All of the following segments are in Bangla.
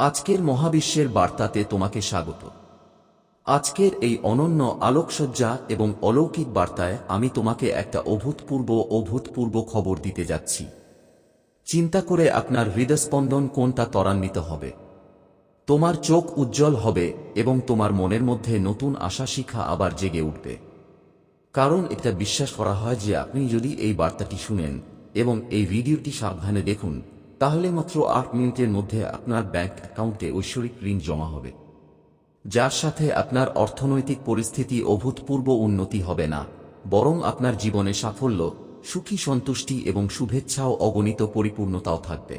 আজকের মহাবিশ্বের বার্তাতে তোমাকে স্বাগত। আজকের এই অনন্য আলোকসজ্জা এবং অলৌকিক বার্তায় আমি তোমাকে একটা অভূতপূর্ব অভূতপূর্ব খবর দিতে যাচ্ছি। চিন্তা করে আপনার হৃদস্পন্দন কোনটা ত্বরান্বিত হবে? তোমার চোখ উজ্জ্বল হবে এবং তোমার মনের মধ্যে নতুন আশা শিখা আবার জেগে উঠবে। কারণ এটা বিশ্বাস করা হয় যে আপনি যদি এই বার্তাটি শুনেন এবং এই ভিডিওটি সাবধানে দেখুন তাহলে মাত্র আট মিনিটের মধ্যে আপনার ব্যাংক অ্যাকাউন্টে ঐশ্বরিক ঋণ জমা হবে। যার সাথে আপনার অর্থনৈতিক পরিস্থিতি অভূতপূর্ব উন্নতি হবে না, বরং আপনার জীবনে সাফল্য, সুখী সন্তুষ্টি এবং শুভেচ্ছাও অগণিত পরিপূর্ণতাও থাকবে।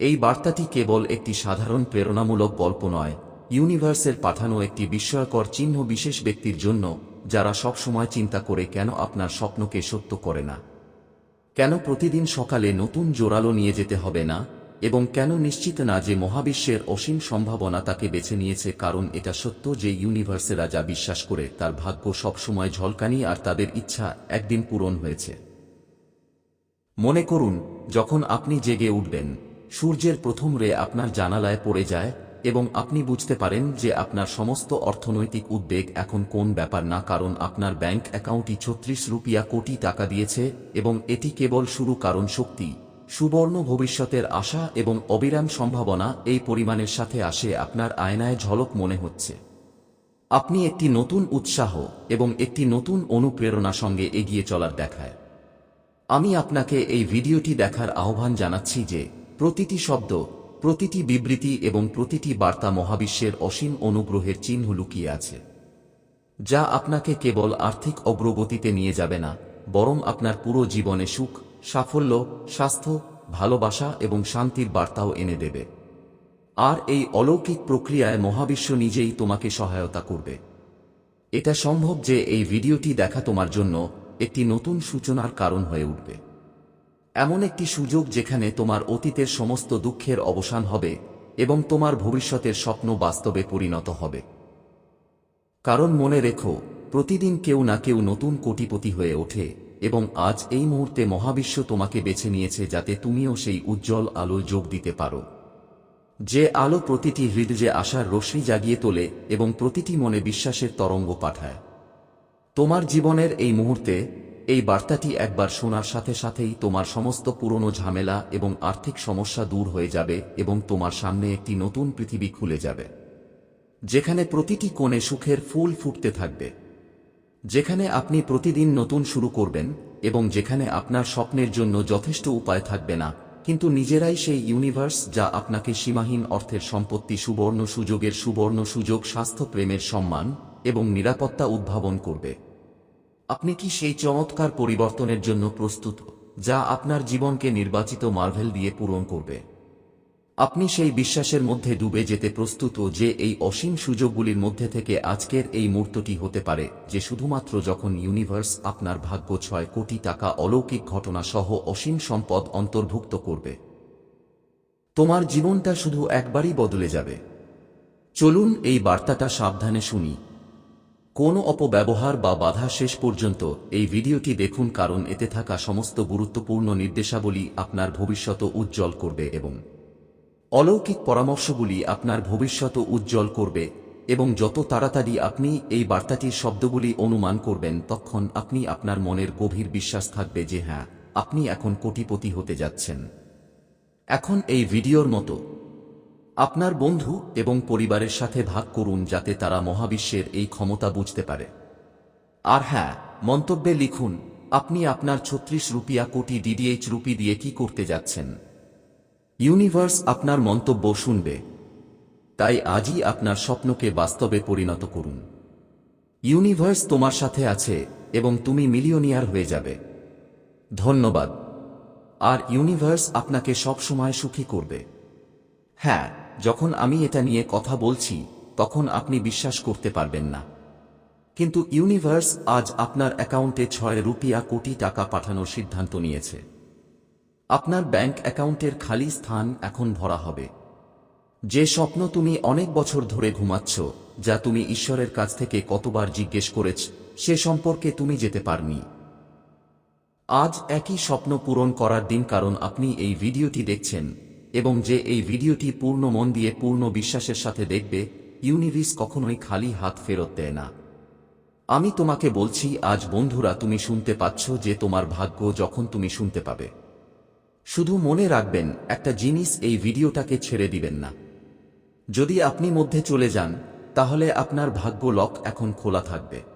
এই বার্তাটি কেবল একটি সাধারণ প্রেরণামূলক গল্প নয়, ইউনিভার্সের পাঠানো একটি বিস্ময়কর চিহ্ন বিশেষ ব্যক্তির জন্য, যারা সবসময় চিন্তা করে কেন আপনার স্বপ্নকে সত্য করে না। কেন প্রতিদিন সকালে নতুন জোরালো নিয়ে যেতে হবে না? এবং কেন নিশ্চিত না যে মহাবিশ্বের অসীম সম্ভাবনা তাকে বেছে নিয়েছে কারণ এটা সত্য যে ইউনিভার্সেরা যা বিশ্বাস করে তার ভাগ্য সবসময় ঝলকানি আর তাদের ইচ্ছা একদিন পূরণ হয়েছে। মনে করুন, যখন আপনি জেগে উঠবেন, সূর্যের প্রথম রে আপনার জানালায় পড়ে যায় এবং আপনি বুঝতে পারেন যে আপনার সমস্ত অর্থনৈতিক উদ্বেগ এখন কোন ব্যাপার না, কারণ আপনার ব্যাংক অ্যাকাউন্টই ছত্রিশ রুপিয়া কোটি টাকা দিয়েছে এবং এটি কেবল শুরু কারণ শক্তি। সুবর্ণ ভবিষ্যতের আশা এবং অবিরাম সম্ভাবনা এই পরিমাণের সাথে আসে আপনার আয়নায় ঝলক মনে হচ্ছে। আপনি একটি নতুন উৎসাহ এবং একটি নতুন অনুপ্রেরণা সঙ্গে এগিয়ে চলার দেখায়। আমি আপনাকে এই ভিডিওটি দেখার আহ্বান জানাচ্ছি যে প্রতিটি শব্দ প্রতিটি বিবৃতি এবং প্রতিটি বার্তা মহাবিশ্বের অসীম অনুগ্রহের চিহ্ন লুকিয়ে আছে। যা আপনাকে কেবল আর্থিক অগ্রগতিতে নিয়ে যাবে না, বরং আপনার পুরো জীবনে সুখ, সাফল্য, স্বাস্থ্য, ভালোবাসা এবং শান্তির বার্তাও এনে দেবে। আর এই অলৌকিক প্রক্রিয়ায় মহাবিশ্ব নিজেই তোমাকে সহায়তা করবে। এটা সম্ভব যে এই ভিডিওটি দেখা তোমার জন্য একটি নতুন সূচনার কারণ হয়ে উঠবে। এমন একটি সুযোগ যেখানে তোমার অতীতের সমস্ত দুঃখের অবসান হবে এবং তোমার ভবিষ্যতের স্বপ্ন বাস্তবে পরিণত হবে। কারণ মনে রেখো, প্রতিদিন কেউ না কেউ নতুন কোটিপতি হয়ে ওঠে এবং আজ এই মুহূর্তে মহাবিশ্ব তোমাকে বেছে নিয়েছে যাতে তুমিও সেই উজ্জ্বল আলোয় যোগ দিতে পারো। যে আলো প্রতিটি হৃদয়ে আশার রশ্মি জাগিয়ে তোলে এবং প্রতিটি মনে বিশ্বাসের তরঙ্গ পাঠায়। তোমার জীবনের এই মুহূর্তে এই বার্তাটি একবার শোনার সাথে সাথেই তোমার সমস্ত পুরনো ঝামেলা এবং আর্থিক সমস্যা দূর হয়ে যাবে এবং তোমার সামনে একটি নতুন পৃথিবী খুলে যাবে। যেখানে প্রতিটি কোণে সুখের ফুল ফুটতে থাকবে। যেখানে আপনি প্রতিদিন নতুন শুরু করবেন এবং যেখানে আপনার স্বপ্নের জন্য যথেষ্ট উপায় থাকবে না, কিন্তু নিজেরাই সেই ইউনিভার্স যা আপনাকে সীমাহীন অর্থের সম্পত্তি, সুবর্ণ সুযোগের সুবর্ণ সুযোগ স্বাস্থ্য প্রেমের সম্মান এবং নিরাপত্তা উদ্ভাবন করবে। আপনি কি সেই চমৎকার পরিবর্তনের জন্য প্রস্তুত যা আপনার জীবনকে নির্বাচিত মার্ভেল দিয়ে পূরণ করবে? আপনি সেই বিশ্বাসের মধ্যে ডুবে যেতে প্রস্তুত যে এই অসীম সুযোগগুলির মধ্যে থেকে আজকের এই মুহূর্তটি হতে পারে, যে শুধুমাত্র যখন ইউনিভার্স আপনার ভাগ্য ছয় কোটি টাকা অলৌকিক ঘটনা সহ অসীম সম্পদ অন্তর্ভুক্ত করবে। তোমার জীবনটা শুধু একবারই বদলে যাবে। চলুন এই বার্তাটা সাবধানে শুনি। কোনো অপব্যবহার বা বাধা শেষ পর্যন্ত এই ভিডিওটি দেখুন কারণ এতে থাকা সমস্ত গুরুত্বপূর্ণ নির্দেশাবলী আপনার ভবিষ্যৎ উজ্জ্বল করবে এবং অলৌকিক পরামর্শগুলি আপনার ভবিষ্যৎ উজ্জ্বল করবে এবং যত তাড়াতাড়ি আপনি এই বার্তাটির শব্দগুলি অনুমান করবেন তখন আপনি আপনার মনের গভীর বিশ্বাস থাকবে যে হ্যাঁ আপনি এখন কোটিপতি হতে যাচ্ছেন। এখন এই ভিডিওর মতো। আপনার বন্ধু এবং পরিবারের সাথে ভাগ করুন যাতে তারা মহাবিশ্বের এই ক্ষমতা বুঝতে পারে। আর হ্যাঁ মন্তব্যে লিখুন, আপনি আপনার ছত্রিশ রুপিয়া কোটি ডিডিএইচ রুপি দিয়ে কি করতে যাচ্ছেন? ইউনিভার্স আপনার মন্তব্য শুনবে। তাই আজই আপনার স্বপ্নকে বাস্তবে পরিণত করুন। ইউনিভার্স তোমার সাথে আছে এবং তুমি মিলিয়নিয়ার হয়ে যাবে। ধন্যবাদ। আর ইউনিভার্স আপনাকে সবসময় সুখী করবে। হ্যাঁ যখন আমি এটা নিয়ে কথা বলছি, তখন আপনি বিশ্বাস করতে পারবেন না। কিন্তু ইউনিভার্স আজ আপনার অ্যাকাউন্টে ছয় রুপিয়া কোটি টাকা পাঠানোর সিদ্ধান্ত নিয়েছে। আপনার ব্যাংক অ্যাকাউন্টের খালি স্থান এখন ভরা হবে। যে স্বপ্ন তুমি অনেক বছর ধরে ঘুমাচ্ছ, যা তুমি ঈশ্বরের কাছ থেকে কতবার জিজ্ঞেস করেছ, সে সম্পর্কে তুমি যেতে পারনি। আজ একই স্বপ্ন পূরণ করার দিন কারণ আপনি এই ভিডিওটি দেখছেন। এবং যে এই ভিডিওটি পূর্ণ মন দিয়ে, পূর্ণ বিশ্বাসের সাথে দেখবে ইউনিভিস কখনোই খালি হাত ফেরত দেয় না। আমি তোমাকে বলছি, আজ বন্ধুরা তুমি শুনতে পাচ্ছ যে তোমার ভাগ্য যখন তুমি শুনতে পাবে। শুধু মনে রাখবেন, একটা জিনিস এই ভিডিওটাকে ছেড়ে দিবেন না। যদি আপনি মধ্যে চলে যান, তাহলে আপনার ভাগ্য লক এখন খোলা থাকবে।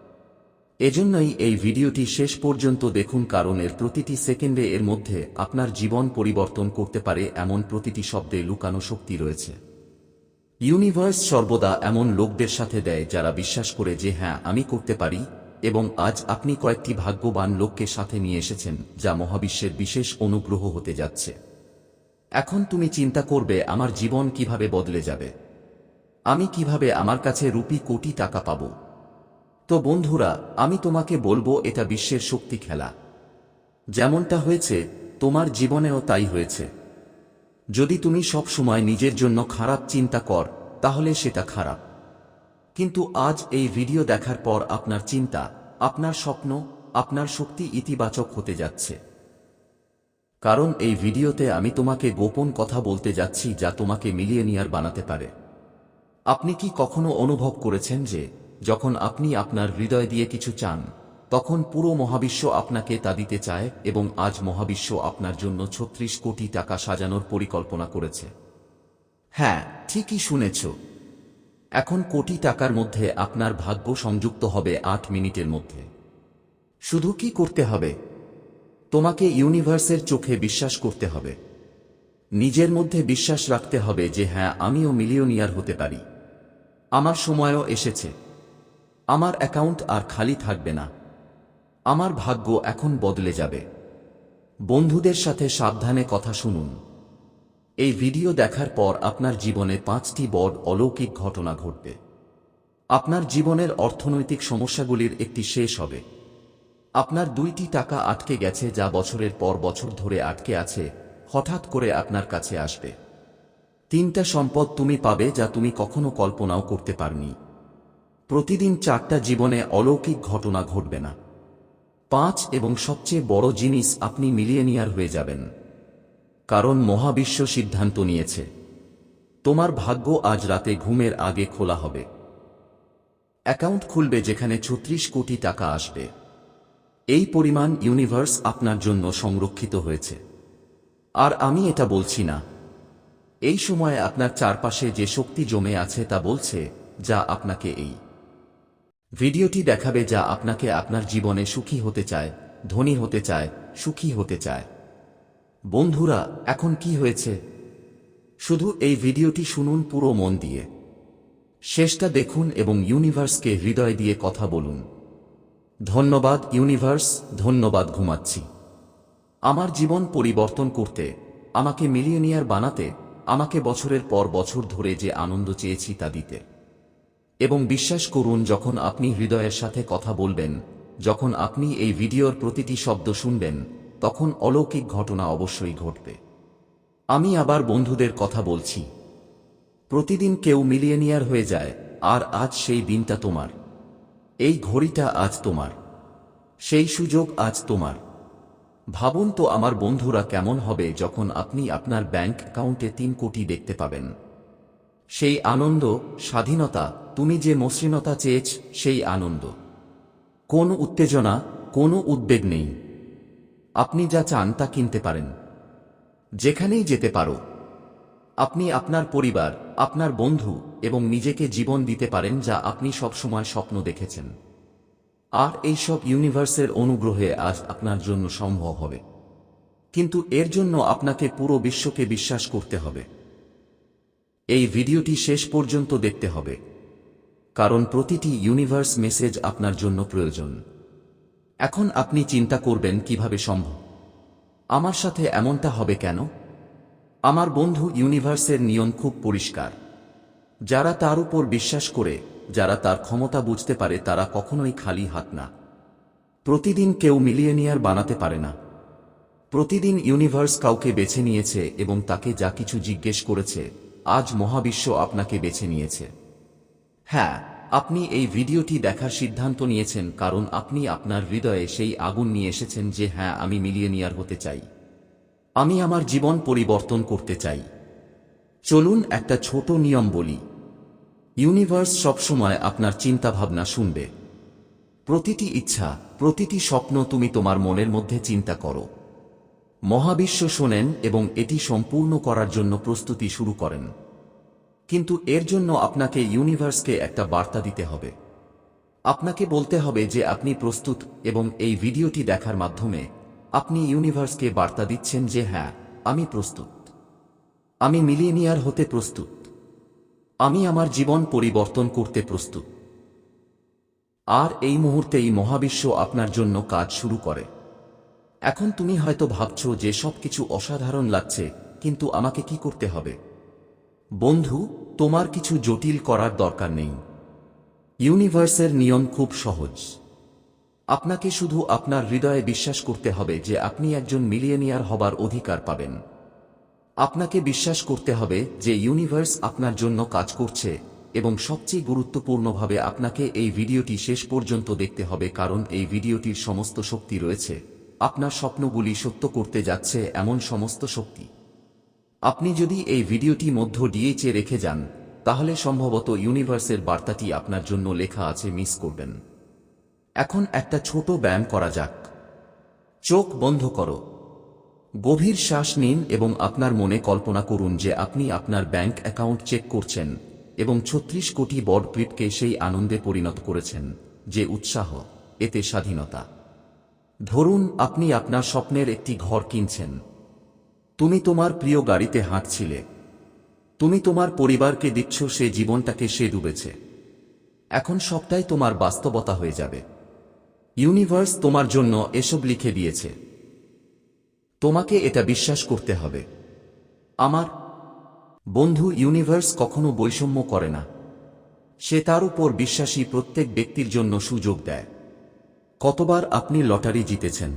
এজন্যই এই ভিডিওটি শেষ পর্যন্ত দেখুন কারণ এর প্রতিটি সেকেন্ডে এর মধ্যে আপনার জীবন পরিবর্তন করতে পারে এমন প্রতিটি শব্দে লুকানো শক্তি রয়েছে। ইউনিভার্স সর্বদা এমন লোকদের সাথে দেয় যারা বিশ্বাস করে যে হ্যাঁ আমি করতে পারি এবং আজ আপনি কয়েকটি ভাগ্যবান লোককে সাথে নিয়ে এসেছেন যা মহাবিশ্বের বিশেষ অনুগ্রহ হতে যাচ্ছে। এখন তুমি চিন্তা করবে, আমার জীবন কীভাবে বদলে যাবে? আমি কীভাবে আমার কাছে রুপি কোটি টাকা পাব? তো বন্ধুরা, আমি তোমাকে বলব এটা বিশ্বের শক্তি খেলা। যেমনটা হয়েছে, তোমার জীবনেও তাই হয়েছে। যদি তুমি সব সময় নিজের জন্য খারাপ চিন্তা কর, তাহলে সেটা খারাপ। কিন্তু আজ এই ভিডিও দেখার পর আপনার চিন্তা, আপনার স্বপ্ন, আপনার শক্তি ইতিবাচক হতে যাচ্ছে। কারণ এই ভিডিওতে আমি তোমাকে গোপন কথা বলতে যাচ্ছি যা তোমাকে মিলিয়নিয়ার বানাতে পারে। আপনি কি কখনো অনুভব করেছেন যে যখন আপনি আপনার হৃদয় দিয়ে কিছু চান, তখন পুরো মহাবিশ্ব আপনাকে তা দিতে চায় এবং আজ মহাবিশ্ব আপনার জন্য ছত্রিশ কোটি টাকা সাজানোর পরিকল্পনা করেছে। হ্যাঁ ঠিকই শুনেছ। এখন কোটি টাকার মধ্যে আপনার ভাগ্য সংযুক্ত হবে আট মিনিটের মধ্যে। শুধু কি করতে হবে? তোমাকে ইউনিভার্সের চোখে বিশ্বাস করতে হবে। নিজের মধ্যে বিশ্বাস রাখতে হবে যে হ্যাঁ আমিও মিলিয়নিয়ার হতে পারি। আমার সময়ও এসেছে। আমার অ্যাকাউন্ট আর খালি থাকবে না। আমার ভাগ্য এখন বদলে যাবে। বন্ধুদের সাথে সাবধানে কথা শুনুন। এই ভিডিও দেখার পর আপনার জীবনে পাঁচটি বড় অলৌকিক ঘটনা ঘটবে। আপনার জীবনের অর্থনৈতিক সমস্যাগুলির একটি শেষ হবে। আপনার দুইটি টাকা আটকে গেছে যা বছরের পর বছর ধরে আটকে আছে, হঠাৎ করে আপনার কাছে আসবে। তিনটা সম্পদ তুমি পাবে যা তুমি কখনো কল্পনাও করতে পারনি। প্রতিদিন চারটা জীবনে অলৌকিক ঘটনা ঘটবে না। পাঁচ এবং সবচেয়ে বড় জিনিস আপনি মিলিয়নিয়ার হয়ে যাবেন। কারণ মহাবিশ্ব সিদ্ধান্ত নিয়েছে। তোমার ভাগ্য আজ রাতে ঘুমের আগে খোলা হবে। অ্যাকাউন্ট খুলবে যেখানে ছত্রিশ কোটি টাকা আসবে। এই পরিমাণ ইউনিভার্স আপনার জন্য সংরক্ষিত হয়েছে। আর আমি এটা বলছি না। এই সময়ে আপনার চারপাশে যে শক্তি জমে আছে তা বলছে, যা আপনাকে এই ভিডিওটি দেখাবে যা আপনাকে আপনার জীবনে সুখী হতে চায়, ধনী হতে চায়, সুখী হতে চায়। বন্ধুরা, এখন কি হয়েছে? শুধু এই ভিডিওটি শুনুন পুরো মন দিয়ে। শেষটা দেখুন এবং ইউনিভার্সকে হৃদয় দিয়ে কথা বলুন। ধন্যবাদ, ইউনিভার্স, ধন্যবাদ ঘুমাচ্ছি। আমার জীবন পরিবর্তন করতে, আমাকে মিলিয়নিয়ার বানাতে, আমাকে বছরের পর বছর ধরে যে আনন্দ চেয়েছি তা দিতে। এবং বিশ্বাস করুন, যখন আপনি হৃদয়ের সাথে কথা বলবেন, যখন আপনি এই ভিডিওর প্রতিটি শব্দ শুনবেন, তখন অলৌকিক ঘটনা অবশ্যই ঘটবে। আমি আবার বন্ধুদের কথা বলছি। প্রতিদিন কেউ মিলিয়নিয়ার হয়ে যায়, আর আজ সেই দিনটা তোমার। এই ঘড়িটা আজ তোমার। সেই সুযোগ আজ তোমার। ভাবুন তো আমার বন্ধুরা কেমন হবে যখন আপনি আপনার ব্যাংক অ্যাকাউন্টে তিন কোটি দেখতে পাবেন। সেই আনন্দ, স্বাধীনতা, তুমি যে মসৃণতা চেয়েছ, সেই আনন্দ। কোন উত্তেজনা, কোনো উদ্বেগ নেই। আপনি যা চান তা কিনতে পারেন। যেখানেই যেতে পারো। আপনি আপনার পরিবার, আপনার বন্ধু এবং নিজেকে জীবন দিতে পারেন যা আপনি সবসময় স্বপ্ন দেখেছেন। আর এইসব ইউনিভার্সের অনুগ্রহে আজ আপনার জন্য সম্ভব হবে। কিন্তু এর জন্য আপনাকে পুরো বিশ্বকে বিশ্বাস করতে হবে। এই ভিডিওটি শেষ পর্যন্ত দেখতে হবে। কারণ প্রতিটি ইউনিভার্স মেসেজ আপনার জন্য প্রয়োজন। এখন আপনি চিন্তা করবেন কীভাবে সম্ভব। আমার সাথে এমনটা হবে কেন? আমার বন্ধু ইউনিভার্সের নিয়ম খুব পরিষ্কার। যারা তার উপর বিশ্বাস করে, যারা তার ক্ষমতা বুঝতে পারে, তারা কখনোই খালি হাত না। প্রতিদিন কেউ মিলিয়নিয়ার বানাতে পারে না। প্রতিদিন ইউনিভার্স কাউকে বেছে নিয়েছে এবং তাকে যা কিছু জিজ্ঞেস করেছে আজ মহাবিশ্ব আপনাকে বেছে নিয়েছে। হ্যাঁ আপনি এই ভিডিওটি দেখার সিদ্ধান্ত নিয়েছেন কারণ আপনি আপনার হৃদয়ে সেই আগুন নিয়ে এসেছেন যে হ্যাঁ আমি মিলিয়নিয়ার হতে চাই। আমি আমার জীবন পরিবর্তন করতে চাই। চলুন একটা ছোট নিয়ম বলি। ইউনিভার্স সবসময় আপনার চিন্তাভাবনা শুনবে। প্রতিটি ইচ্ছা, প্রতিটি স্বপ্ন তুমি তোমার মনের মধ্যে চিন্তা করো। মহাবিশ্ব শোনেন এবং এটি সম্পূর্ণ করার জন্য প্রস্তুতি শুরু করেন। কিন্তু এর জন্য আপনাকে ইউনিভার্সকে একটা বার্তা দিতে হবে। আপনাকে বলতে হবে যে আপনি প্রস্তুত এবং এই ভিডিওটি দেখার মাধ্যমে আপনি ইউনিভার্সকে বার্তা দিচ্ছেন যে হ্যাঁ আমি প্রস্তুত। আমি মিলিয়নিয়ার হতে প্রস্তুত। আমি আমার জীবন পরিবর্তন করতে প্রস্তুত। আর এই মুহূর্তেই মহাবিশ্ব আপনার জন্য কাজ শুরু করে। এখন তুমি হয়তো ভাবছ যে সবকিছু অসাধারণ লাগছে, কিন্তু আমাকে কি করতে হবে? বন্ধু, তোমার কিছু জটিল করার দরকার নেই। ইউনিভার্সের নিয়ম খুব সহজ। আপনাকে শুধু আপনার হৃদয়ে বিশ্বাস করতে হবে যে আপনি একজন মিলিয়নিয়ার হবার অধিকার পাবেন। আপনাকে বিশ্বাস করতে হবে যে ইউনিভার্স আপনার জন্য কাজ করছে এবং সবচেয়ে গুরুত্বপূর্ণভাবে আপনাকে এই ভিডিওটি শেষ পর্যন্ত দেখতে হবে কারণ এই ভিডিওটির সমস্ত শক্তি রয়েছে। আপনার স্বপ্নগুলি সত্য করতে যাচ্ছে এমন সমস্ত শক্তি। আপনি যদি এই ভিডিওটি মধ্য ডিএচে রেখে যান, তাহলে সম্ভবত ইউনিভার্সের বার্তাটি আপনার জন্য লেখা আছে মিস করবেন। এখন একটা ছোট ব্যায়াম করা যাক। চোখ বন্ধ করো। গভীর শ্বাস নিন এবং আপনার মনে কল্পনা করুন যে আপনি আপনার ব্যাংক অ্যাকাউন্ট চেক করছেন এবং ছত্রিশ কোটি বড সেই আনন্দে পরিণত করেছেন, যে উৎসাহ, এতে স্বাধীনতা। ধরুন আপনি আপনার স্বপ্নের একটি ঘর কিনছেন। তুমি তোমার প্রিয় গাড়িতে হাঁটছিলে। তুমি তোমার পরিবারকে দিচ্ছ সে জীবনটাকে সে ডুবেছে। এখন সবটাই তোমার বাস্তবতা হয়ে যাবে। ইউনিভার্স তোমার জন্য এসব লিখে দিয়েছে। তোমাকে এটা বিশ্বাস করতে হবে। আমার বন্ধু ইউনিভার্স কখনো বৈষম্য করে না। সে তার উপর বিশ্বাসী প্রত্যেক ব্যক্তির জন্য সুযোগ দেয়। কতবার আপনি লটারি জিতেছেন?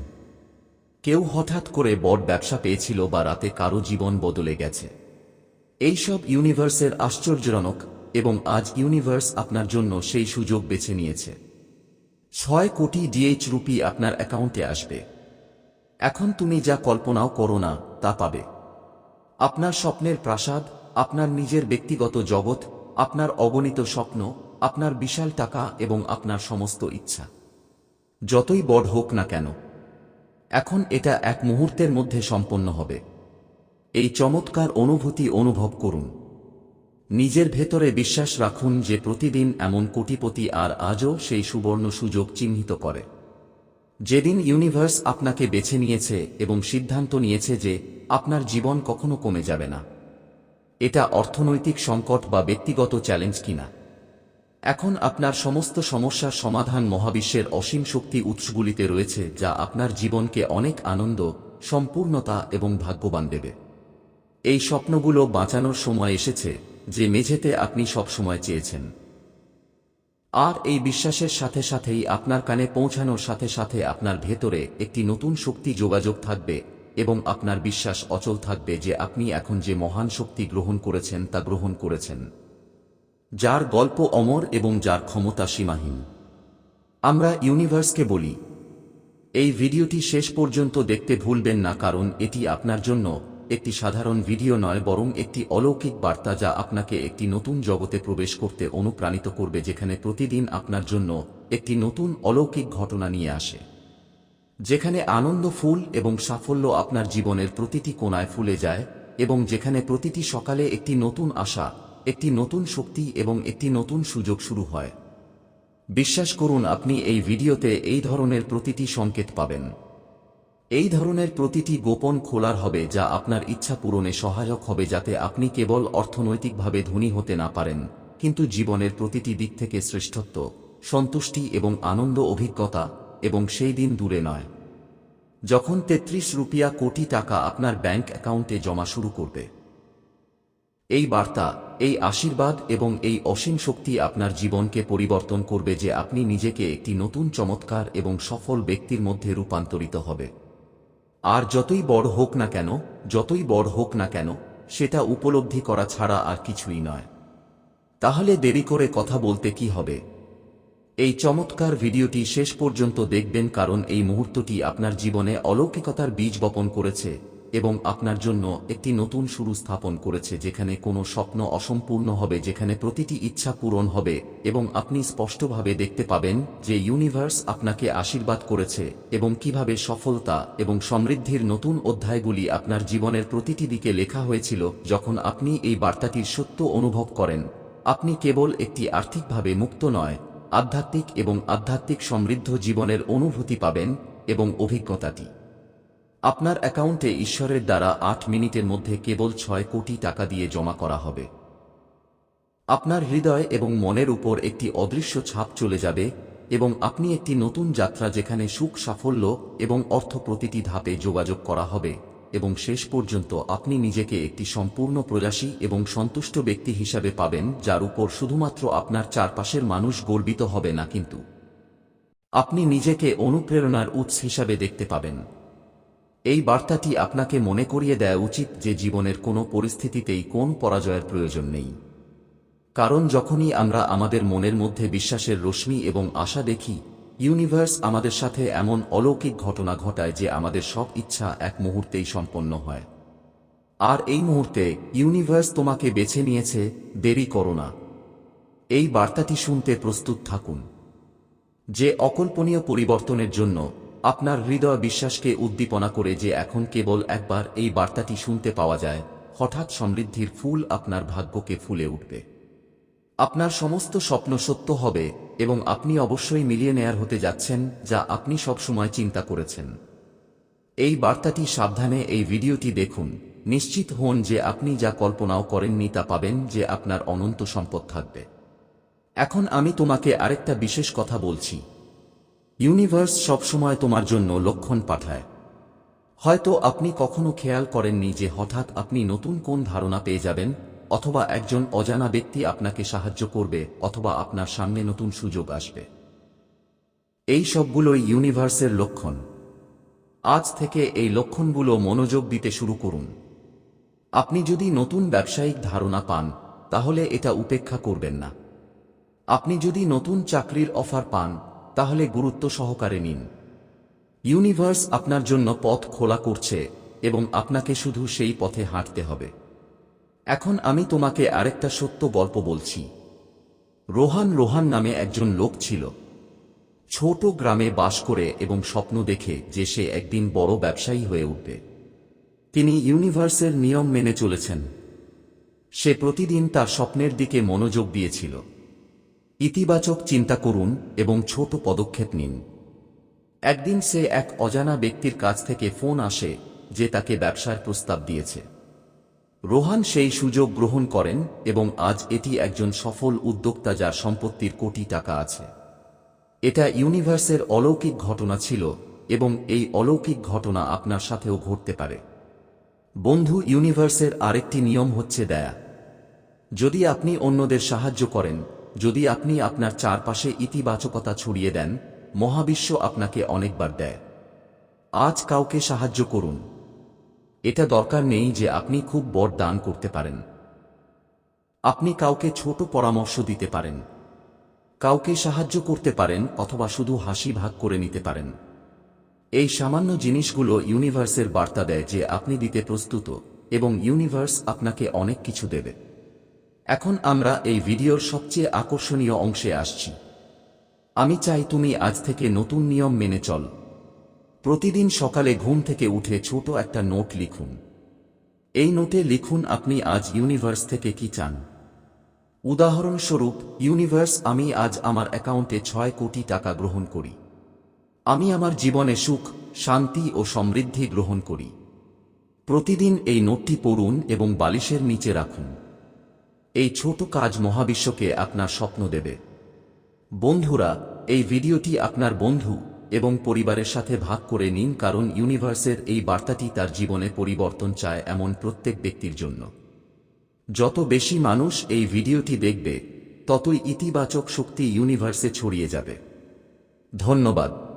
কেউ হঠাৎ করে বড় ব্যবসা পেয়েছিল বা রাতে কারও জীবন বদলে গেছে। এইসব ইউনিভার্সের আশ্চর্যজনক এবং আজ ইউনিভার্স আপনার জন্য সেই সুযোগ বেছে নিয়েছে। ছয় কোটি ডিএইচ রুপি আপনার অ্যাকাউন্টে আসবে। এখন তুমি যা কল্পনাও করো না, তা পাবে। আপনার স্বপ্নের প্রাসাদ, আপনার নিজের ব্যক্তিগত জগৎ, আপনার অগণিত স্বপ্ন, আপনার বিশাল টাকা এবং আপনার সমস্ত ইচ্ছা। যতই বড় হোক না কেন, এখন এটা এক মুহূর্তের মধ্যে সম্পন্ন হবে। এই চমৎকার অনুভূতি অনুভব করুন। নিজের ভেতরে বিশ্বাস রাখুন যে প্রতিদিন এমন কোটিপতি আর আজও সেই সুবর্ণ সুযোগ চিহ্নিত করে। যেদিন ইউনিভার্স আপনাকে বেছে নিয়েছে এবং সিদ্ধান্ত নিয়েছে যে আপনার জীবন কখনো কমে যাবে না। এটা অর্থনৈতিক সংকট বা ব্যক্তিগত চ্যালেঞ্জ কিনা। এখন আপনার সমস্ত সমস্যার সমাধান মহাবিশ্বের অসীম শক্তি উৎসগুলিতে রয়েছে, যা আপনার জীবনকে অনেক আনন্দ, সম্পূর্ণতা এবং ভাগ্যবান দেবে। এই স্বপ্নগুলো বাঁচানোর সময় এসেছে, যে মেঝেতে আপনি সব সময় চেয়েছেন। আর এই বিশ্বাসের সাথে সাথেই আপনার কানে পৌঁছানোর সাথে সাথে আপনার ভেতরে একটি নতুন শক্তি যোগাযোগ থাকবে এবং আপনার বিশ্বাস অচল থাকবে যে আপনি এখন যে মহান শক্তি গ্রহণ করেছেন তা গ্রহণ করেছেন। যার গল্প অমর এবং যার ক্ষমতা সীমাহীন। আমরা ইউনিভার্সকে বলি, এই ভিডিওটি শেষ পর্যন্ত দেখতে ভুলবেন না কারণ এটি আপনার জন্য একটি সাধারণ ভিডিও নয়, বরং একটি অলৌকিক বার্তা যা আপনাকে একটি নতুন জগতে প্রবেশ করতে অনুপ্রাণিত করবে, যেখানে প্রতিদিন আপনার জন্য একটি নতুন অলৌকিক ঘটনা নিয়ে আসে। যেখানে আনন্দ ফুল এবং সাফল্য আপনার জীবনের প্রতিটি কোণায় ফুলে যায় এবং যেখানে প্রতিটি সকালে একটি নতুন আশা একটি নতুন শক্তি এবং একটি নতুন সুযোগ শুরু হয়। বিশ্বাস করুন, আপনি এই ভিডিওতে এই ধরনের প্রতিটি সংকেত পাবেন। এই ধরনের প্রতিটি গোপন খোলার হবে যা আপনার ইচ্ছা পূরণে সহায়ক হবে যাতে আপনি কেবল অর্থনৈতিকভাবে ধনী হতে না পারেন, কিন্তু জীবনের প্রতিটি দিক থেকে শ্রেষ্ঠত্ব, সন্তুষ্টি এবং আনন্দ, অভিজ্ঞতা এবং সেই দিন দূরে নয়। যখন তেত্রিশ রুপিয়া কোটি টাকা আপনার ব্যাংক অ্যাকাউন্টে জমা শুরু করবে। এই বার্তা এই আশীর্বাদ এবং এই অসীম শক্তি আপনার জীবনকে পরিবর্তন করবে যে আপনি নিজেকে একটি নতুন চমৎকার এবং সফল ব্যক্তির মধ্যে রূপান্তরিত হবে। আর যতই বড় হোক না কেন, যতই বড় হোক না কেন, সেটা উপলব্ধি করা ছাড়া আর কিছুই নয়। তাহলে দেরি করে কথা বলতে কি হবে? এই চমৎকার ভিডিওটি শেষ পর্যন্ত দেখবেন কারণ এই মুহূর্তটি আপনার জীবনে অলৌকিকতার বীজ বপন করেছে। এবং আপনার জন্য একটি নতুন শুরু স্থাপন করেছে যেখানে কোনো স্বপ্ন অসম্পূর্ণ হবে, যেখানে প্রতিটি ইচ্ছা পূরণ হবে এবং আপনি স্পষ্টভাবে দেখতে পাবেন যে ইউনিভার্স আপনাকে আশীর্বাদ করেছে এবং কীভাবে সফলতা এবং সমৃদ্ধির নতুন অধ্যায়গুলি আপনার জীবনের প্রতিটি দিকে লেখা হয়েছিল যখন আপনি এই বার্তাটির সত্য অনুভব করেন। আপনি কেবল একটি আর্থিকভাবে মুক্ত নয়, আধ্যাত্মিক এবং আধ্যাত্মিক সমৃদ্ধ জীবনের অনুভূতি পাবেন এবং অভিজ্ঞতাটি। আপনার অ্যাকাউন্টে ঈশ্বরের দ্বারা আট মিনিটের মধ্যে কেবল ছয় কোটি টাকা দিয়ে জমা করা হবে। আপনার হৃদয় এবং মনের উপর একটি অদৃশ্য ছাপ চলে যাবে এবং আপনি একটি নতুন যাত্রা যেখানে সুখ সাফল্য এবং অর্থ প্রতিটি ধাপে যোগাযোগ করা হবে এবং শেষ পর্যন্ত আপনি নিজেকে একটি সম্পূর্ণ প্রয়াসী এবং সন্তুষ্ট ব্যক্তি হিসাবে পাবেন যার উপর শুধুমাত্র আপনার চারপাশের মানুষ গর্বিত হবে না কিন্তু। আপনি নিজেকে অনুপ্রেরণার উৎস হিসাবে দেখতে পাবেন। এই বার্তাটি আপনাকে মনে করিয়ে দেয়া উচিত যে জীবনের কোনো পরিস্থিতিতেই কোন পরাজয়ের প্রয়োজন নেই। কারণ যখনই আমরা আমাদের মনের মধ্যে বিশ্বাসের রশ্মি এবং আশা দেখি ইউনিভার্স আমাদের সাথে এমন অলৌকিক ঘটনা ঘটায় যে আমাদের সব ইচ্ছা এক মুহূর্তেই সম্পন্ন হয়। আর এই মুহূর্তে ইউনিভার্স তোমাকে বেছে নিয়েছে, দেরি করো না। এই বার্তাটি শুনতে প্রস্তুত থাকুন। যে অকল্পনীয় পরিবর্তনের জন্য আপনার হৃদয় বিশ্বাসকে উদ্দীপনা করে যে এখন কেবল একবার এই বার্তাটি শুনতে পাওয়া যায়, হঠাৎ সমৃদ্ধির ফুল আপনার ভাগ্যকে ফুলে উঠবে। আপনার সমস্ত স্বপ্ন সত্য হবে এবং আপনি অবশ্যই মিলিয়ে নেয়ার হতে যাচ্ছেন, যা আপনি সবসময় চিন্তা করেছেন। এই বার্তাটি সাবধানে এই ভিডিওটি দেখুন। নিশ্চিত হন যে আপনি যা কল্পনাও করেননি তা পাবেন যে আপনার অনন্ত সম্পদ থাকবে। এখন আমি তোমাকে আরেকটা বিশেষ কথা বলছি। ইউনিভার্স সবসময় তোমার জন্য লক্ষণ পাঠায়। হয়তো আপনি কখনো খেয়াল করেননি যে হঠাৎ আপনি নতুন কোন ধারণা পেয়ে যাবেন, অথবা একজন অজানা ব্যক্তি আপনাকে সাহায্য করবে, অথবা আপনার সামনে নতুন সুযোগ আসবে। এই সবগুলোই ইউনিভার্সের লক্ষণ। আজ থেকে এই লক্ষণগুলো মনোযোগ দিতে শুরু করুন। আপনি যদি নতুন ব্যবসায়িক ধারণা পান, তাহলে এটা উপেক্ষা করবেন না। আপনি যদি নতুন চাকরির অফার পান তাহলে গুরুত্ব সহকারে নিন। ইউনিভার্স আপনার জন্য পথ খোলা করছে এবং আপনাকে শুধু সেই পথে হাঁটতে হবে। এখন আমি তোমাকে আরেকটা সত্য গল্প বলছি। রোহান রোহান নামে একজন লোক ছিল। ছোট গ্রামে বাস করে এবং স্বপ্ন দেখে যে সে একদিন বড় ব্যবসায়ী হয়ে উঠবে। তিনি ইউনিভার্সের নিয়ম মেনে চলেছেন। সে প্রতিদিন তার স্বপ্নের দিকে মনোযোগ দিয়েছিল। ইতিবাচক চিন্তা করুন এবং ছোট পদক্ষেপ নিন। একদিন সে এক অজানা ব্যক্তির কাছ থেকে ফোন আসে যে তাকে ব্যবসার প্রস্তাব দিয়েছে। রোহান সেই সুযোগ গ্রহণ করেন এবং আজ এটি একজন সফল উদ্যোক্তা যার সম্পত্তির কোটি টাকা আছে। এটা ইউনিভার্সের অলৌকিক ঘটনা ছিল এবং এই অলৌকিক ঘটনা আপনার সাথেও ঘটতে পারে। বন্ধু, ইউনিভার্সের আরেকটি নিয়ম হচ্ছে দেয়া। যদি আপনি অন্যদের সাহায্য করেন যদি আপনি আপনার চারপাশে ইতিবাচকতা ছড়িয়ে দেন, মহাবিশ্ব আপনাকে অনেকবার দেয়। আজ কাউকে সাহায্য করুন। এটা দরকার নেই যে আপনি খুব বড় দান করতে পারেন। আপনি কাউকে ছোট পরামর্শ দিতে পারেন। কাউকে সাহায্য করতে পারেন অথবা শুধু হাসি ভাগ করে নিতে পারেন। এই সামান্য জিনিসগুলো ইউনিভার্সের বার্তা দেয় যে আপনি দিতে প্রস্তুত এবং ইউনিভার্স আপনাকে অনেক কিছু দেবে। এখন আমরা এই ভিডিওর সবচেয়ে আকর্ষণীয় অংশে আসছি। আমি চাই তুমি আজ থেকে নতুন নিয়ম মেনে চল। প্রতিদিন সকালে ঘুম থেকে উঠে ছোট একটা নোট লিখুন। এই নোটে লিখুন আপনি আজ ইউনিভার্স থেকে কি চান। উদাহরণস্বরূপ, ইউনিভার্স, আমি আজ আমার অ্যাকাউন্টে ছয় কোটি টাকা গ্রহণ করি। আমি আমার জীবনে সুখ, শান্তি ও সমৃদ্ধি গ্রহণ করি। প্রতিদিন এই নোটটি পড়ুন এবং বালিশের নিচে রাখুন। এই ছোট কাজ মহাবিশ্বকে আপনার স্বপ্ন দেবে। বন্ধুরা, এই ভিডিওটি আপনার বন্ধু এবং পরিবারের সাথে ভাগ করে নিন কারণ ইউনিভার্সের এই বার্তাটি তার জীবনে পরিবর্তন চায় এমন প্রত্যেক ব্যক্তির জন্য। যত বেশি মানুষ এই ভিডিওটি দেখবে, ততই ইতিবাচক শক্তি ইউনিভার্সে ছড়িয়ে যাবে। ধন্যবাদ।